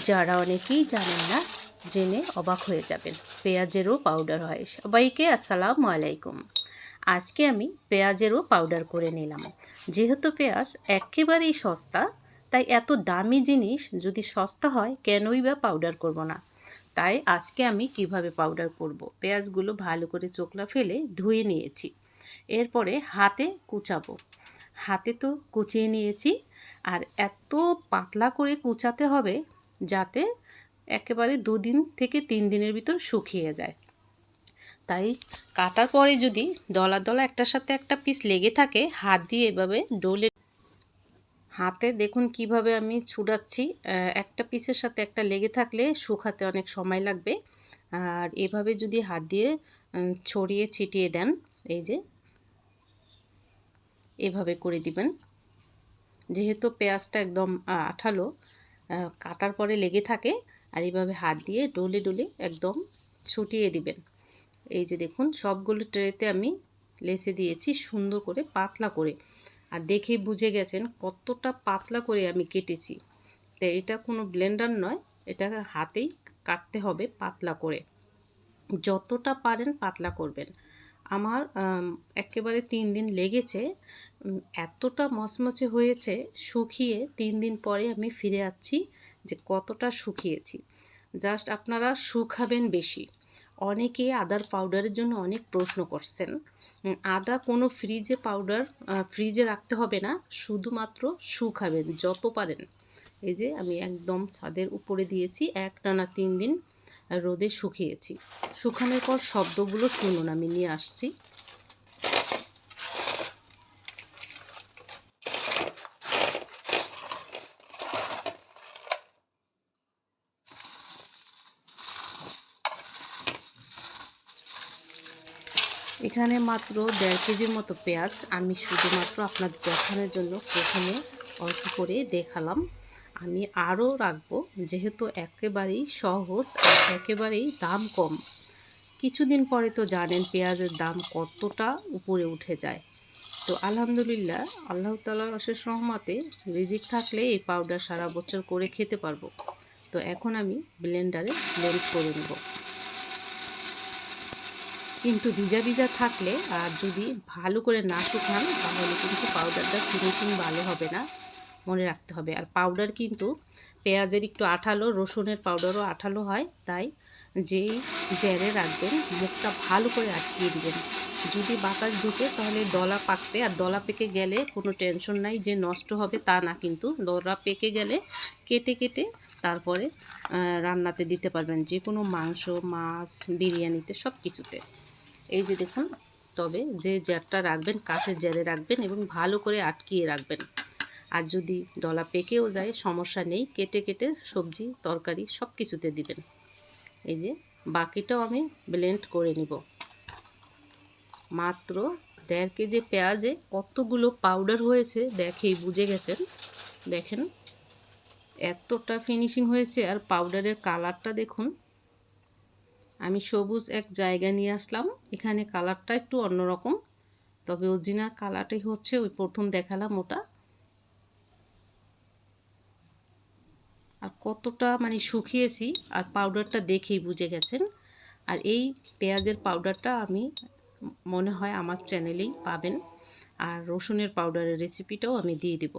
যারা অনেকেই জানেন না, জেনে অবাক হয়ে যাবেন। পেঁয়াজেরও পাউডার হয়। সবাইকে আসসালামু আলাইকুম। আজকে আমি পেঁয়াজেরও পাউডার করে নিলাম। যেহেতু পেঁয়াজ একেবারেই সস্তা, তাই এত দামি জিনিস যদি সস্তা হয়, কেনই বা পাউডার করব না? তাই আজকে আমি কীভাবে পাউডার করব। পেঁয়াজগুলো ভালো করে চোখলা ফেলে ধুয়ে নিয়েছি। এরপরে হাতে কুচাবো। হাতে তো কুচিয়ে নিয়েছি, আর এত পাতলা করে কুচাতে হবে যাতে একেবারে দুদিন থেকে তিন দিনের ভিতর শুকিয়ে যায়। তাই কাটার পরে যদি দলা দলা একটার সাথে একটা পিস লেগে থাকে, হাত দিয়ে এভাবে ডোলে হাতে দেখুন কীভাবে আমি ছুটাচ্ছি। একটা পিসের সাথে একটা লেগে থাকলে শুকাতে অনেক সময় লাগবে। আর এভাবে যদি হাত দিয়ে ছড়িয়ে ছিটিয়ে দেন, এই যে এভাবে করে দিবেন। যেহেতু পেঁয়াজটা একদম আঠালো কাটার পরে লেগে থাকে আর এইভাবে হাত দিয়ে ডলে ডলে একদম ছুটিয়ে দিবেন। এই যে দেখুন, সবগুলো ট্রেতে আমি লেসে দিয়েছি সুন্দর করে পাতলা করে। আর দেখেই বুঝে গেছেন কতটা পাতলা করে আমি কেটেছি। তো এটা কোনো ব্লেন্ডার নয়, এটা হাতেই কাটতে হবে পাতলা করে। যতটা পারেন পাতলা করবেন। আমার একেবারে তিন দিন লেগেছে এতটা মচমচে হয়েছে, শুকিয়ে তিন দিন পরে আমি ফিরে আসছি যে কতটা শুকিয়েছি। জাস্ট আপনারা শুকাবেন বেশি। অনেকে আদার পাউডারের জন্য অনেক প্রশ্ন করছেন। আদা কোনো ফ্রিজে পাউডার ফ্রিজে রাখতে হবে না, শুধুমাত্র শুকাবেন, যত পারেন। এই যে আমি একদম ছাদের উপরে দিয়েছি, এক টানা তিন দিন রোদে শুকিয়েছি। শুকানোর পর শব্দগুলো শুনুন আমি নিয়ে আসছি। এখানে মাত্র দেড় কেজির মতো পেঁয়াজ আমি শুধুমাত্র আপনাদের দেখানোর জন্য প্রথমে অল্প করে দেখালাম। আমি আরও রাখব, যেহেতু একেবারেই সহজ আর একেবারেই দাম কম। কিছুদিন পরে তো জানেন পেঁয়াজের দাম কতটা উপরে উঠে যায়। তো আলহামদুলিল্লাহ, আল্লাহ তালার অশেষ রহমাতে রিজিক থাকলে এই পাউডার সারা বছর করে খেতে পারব। তো এখন আমি ব্লেন্ডারে ব্লেন্ড করে নেব। কিন্তু ভিজা ভিজা থাকলে আর যদি ভালো করে না শুকান, তাহলে কিন্তু পাউডারটা ফিনিশিং ভালো হবে না। মনে রাখতে হবে। আর পাউডার কিন্তু পেঁয়াজের একটু আঠালো, রসুনের পাউডারও আঠালো হয়, তাই যেই জ্যারে রাখবেন, মুখটা ভালো করে আটকিয়ে দিবেন। যদি বাতাস ঢুকে, তাহলে দলা পাকবে আর দলা পেকে গেলে কোনো টেনশন নাই, যে নষ্ট হবে তা না কিন্তু। দলা পেকে গেলে কেটে কেটে তারপরে রান্নাতে দিতে পারবেন যে কোনো মাংস, মাছ, বিরিয়ানিতে সব কিছুতে এই যে দেখুন, তবে যে জ্যারটা রাখবেন কাছের জ্যারে রাখবেন এবং ভালো করে আটকিয়ে রাখবেন। আর যদি দলা পেকেও যায়, সমস্যা নেই, কেটে কেটে সবজি, তরকারি সব কিছুতে দিবেন। এই যে বাকিটাও আমি ব্লেন্ড করে নিব। মাত্র দেড় কেজি পেঁয়াজে কতগুলো পাউডার হয়েছে দেখেই বুঝে গেছেন। দেখেন এতটা ফিনিশিং হয়েছে আর পাউডারের কালারটা দেখুন। আমি সবুজ এক জায়গা নিয়ে আসলাম, এখানে কালারটা একটু অন্যরকম, তবে অরিজিনাল কালারটাই হচ্ছে, ওই প্রথম দেখালাম ওটা। আর কতটা মানে শুকিয়েছি আর পাউডারটা দেখেই বুঝে গেছেন। আর এই পেঁয়াজের পাউডারটা আমি মনে হয় আমার চ্যানেলেই পাবেন। আর রসুনের পাউডারের রেসিপিটাও আমি দিয়ে দিব।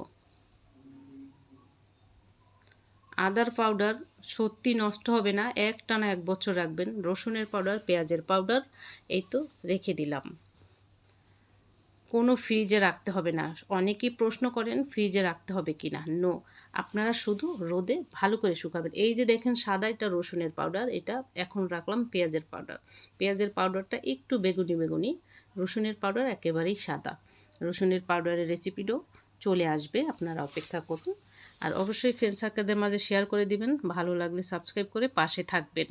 আদার পাউডার সত্যি নষ্ট হবে না এক টানা এক বছর রাখবেন। রসুনের পাউডার পেঁয়াজের পাউডার এই তো রেখে দিলাম। কোনো ফ্রিজে রাখতে হবে না। অনেকেই প্রশ্ন করেন ফ্রিজে রাখতে হবে কি না নো আপনারা শুধু রোদে ভালো করে শুকাবেন। এই যে দেখেন সাদা এটা রসুনের পাউডার এটা এখন রাখলাম পেঁয়াজের পাউডার পেঁয়াজের পাউডারটা একটু বেগুনি বেগুনি, রসুনের পাউডার একেবারেই সাদা। রসুনের পাউডারের রেসিপিটাও চলে আসবে, আপনারা অপেক্ষা করুন। আর অবশ্যই ফ্রেন্ড সার্কেলদের মাঝে শেয়ার করে দিবেন, ভালো লাগলে সাবস্ক্রাইব করে পাশে থাকবেন।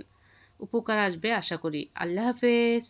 উপকার আসবে আশা করি। আল্লাহ হাফেজ!